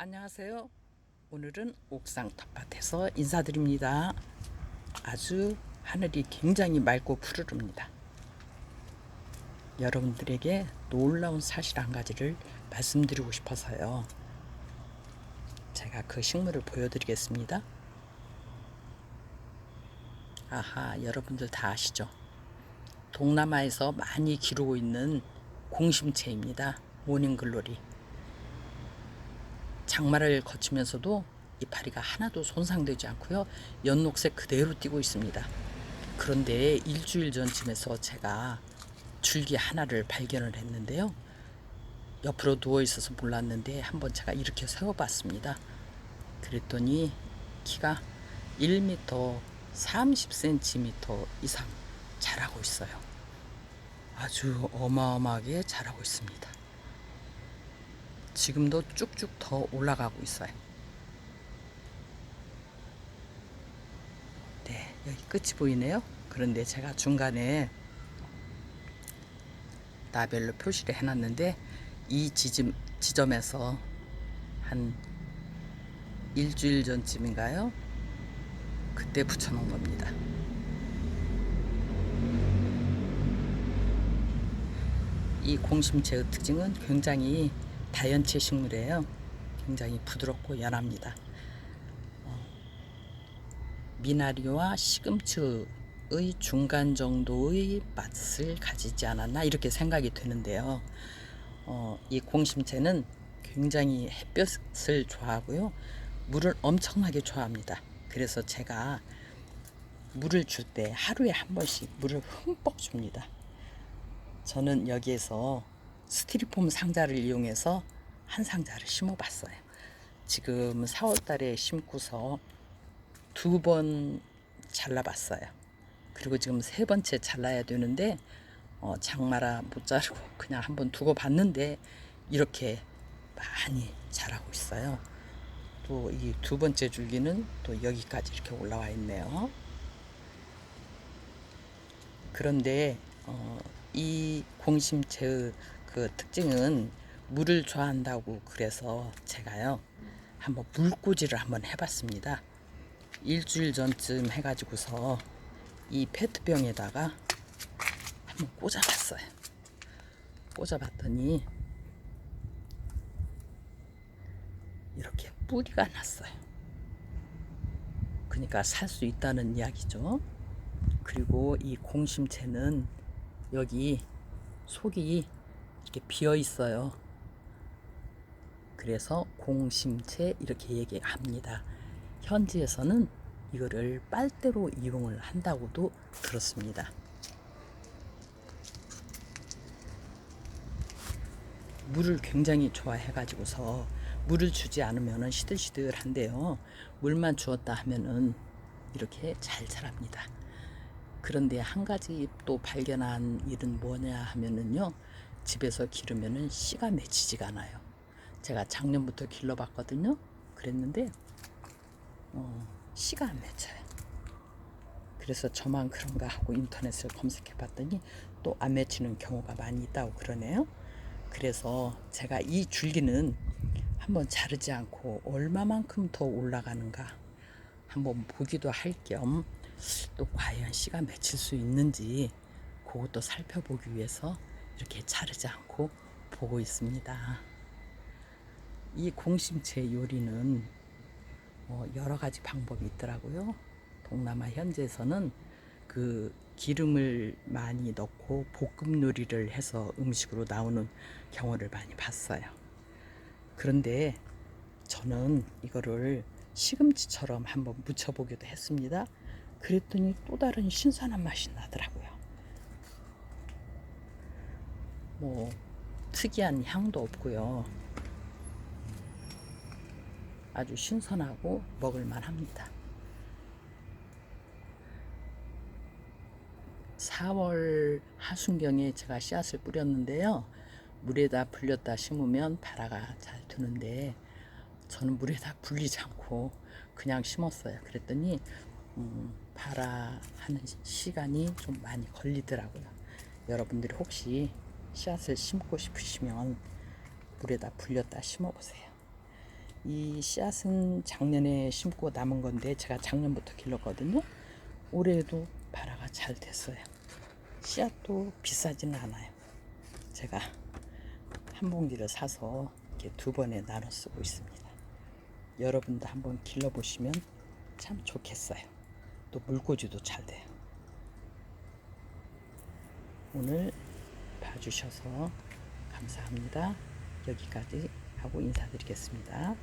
안녕하세요. 오늘은 옥상 텃밭에서 인사드립니다. 아주 하늘이 굉장히 맑고 푸르릅니다. 여러분들에게 놀라운 사실 한 가지를 말씀드리고 싶어서요. 제가 그 식물을 보여드리겠습니다. 아하, 여러분들 다 아시죠? 동남아에서 많이 기르고 있는 공심채입니다. 모닝글로리. 장마를 거치면서도 이파리가 하나도 손상되지 않고요. 연녹색 그대로 띄고 있습니다. 그런데 일주일 전쯤에서 제가 줄기 하나를 발견을 했는데요. 옆으로 누워 있어서 몰랐는데 한번 제가 이렇게 세워봤습니다. 그랬더니 키가 1m 30cm 이상 자라고 있어요. 아주 어마어마하게 자라고 있습니다. 지금도 쭉쭉 더 올라가고 있어요. 네, 여기 끝이 보이네요. 그런데 제가 중간에 나별로 표시를 해놨는데 이 지점, 지점에서 한 일주일 전쯤인가요? 그때 붙여놓은 겁니다. 이 공심채의 특징은 굉장히 다연체 식물이에요. 굉장히 부드럽고 연합니다. 어, 미나리와 시금치의 중간 정도의 맛을 가지지 않았나 이렇게 생각이 되는데요. 어, 이 공심채는 굉장히 햇볕을 좋아하고요. 물을 엄청나게 좋아합니다. 그래서 제가 물을 줄 때 하루에 한 번씩 물을 흠뻑 줍니다. 저는 여기에서 스티로폼 상자를 이용해서 한 상자를 심어 봤어요. 지금 4월 달에 심고서 두 번 잘라 봤어요. 그리고 지금 세 번째 잘라야 되는데 어, 장마라 못 자르고 그냥 한번 두고 봤는데 이렇게 많이 자라고 있어요. 또 이 두 번째 줄기는 또 여기까지 이렇게 올라와 있네요. 그런데 어, 이 공심채의 그 특징은 물을 좋아한다고 그래서 제가요 한번 물꽂이를 한번 해봤습니다. 일주일 전쯤 해가지고서 이 페트병에다가 한번 꽂아봤어요. 꽂아봤더니 이렇게 뿌리가 났어요. 그러니까 살 수 있다는 이야기죠. 그리고 이 공심채는 여기 속이 이렇게 비어 있어요. 그래서 공심채 이렇게 얘기합니다. 현지에서는 이거를 빨대로 이용을 한다고도 들었습니다. 물을 굉장히 좋아해가지고서 물을 주지 않으면 시들시들한데요. 물만 주었다 하면은 이렇게 잘 자랍니다. 그런데 한 가지 또 발견한 일은 뭐냐 하면은요. 집에서 기르면은 씨가 맺히지가 않아요. 제가 작년부터 길러봤거든요. 그랬는데 어, 씨가 안 맺혀요. 그래서 저만 그런가 하고 인터넷을 검색해 봤더니 또 안 맺히는 경우가 많이 있다고 그러네요. 그래서 제가 이 줄기는 한번 자르지 않고 얼마만큼 더 올라가는가 한번 보기도 할 겸 또 과연 씨가 맺힐 수 있는지 그것도 살펴보기 위해서 이렇게 자르지 않고 보고 있습니다. 이 공심채 요리는 어, 여러 가지 방법이 있더라고요. 동남아 현지에서는 그 기름을 많이 넣고 볶음 요리를 해서 음식으로 나오는 경우를 많이 봤어요. 그런데 저는 이거를 시금치처럼 한번 무쳐보기도 했습니다. 그랬더니 또 다른 신선한 맛이 나더라고요. 뭐 특이한 향도 없고요. 아주 신선하고 먹을만 합니다. 4월 하순경에 제가 씨앗을 뿌렸는데요. 물에다 불렸다 심으면 발화가 잘 드는데 저는 물에다 불리지 않고 그냥 심었어요. 그랬더니 음, 발화하는 시간이 좀 많이 걸리더라고요. 여러분들이 혹시 씨앗을 심고 싶으시면 물에다 불렸다 심어보세요. 이 씨앗은 작년에 심고 남은 건데 제가 작년부터 길렀거든요. 올해도 발화가 잘 됐어요. 씨앗도 비싸지는 않아요. 제가 한 봉지를 사서 이렇게 두 번에 나눠 쓰고 있습니다. 여러분도 한번 길러보시면 참 좋겠어요. 또 물꽂이도 잘 돼요. 오늘 봐주셔서 감사합니다. 여기까지 하고 인사드리겠습니다.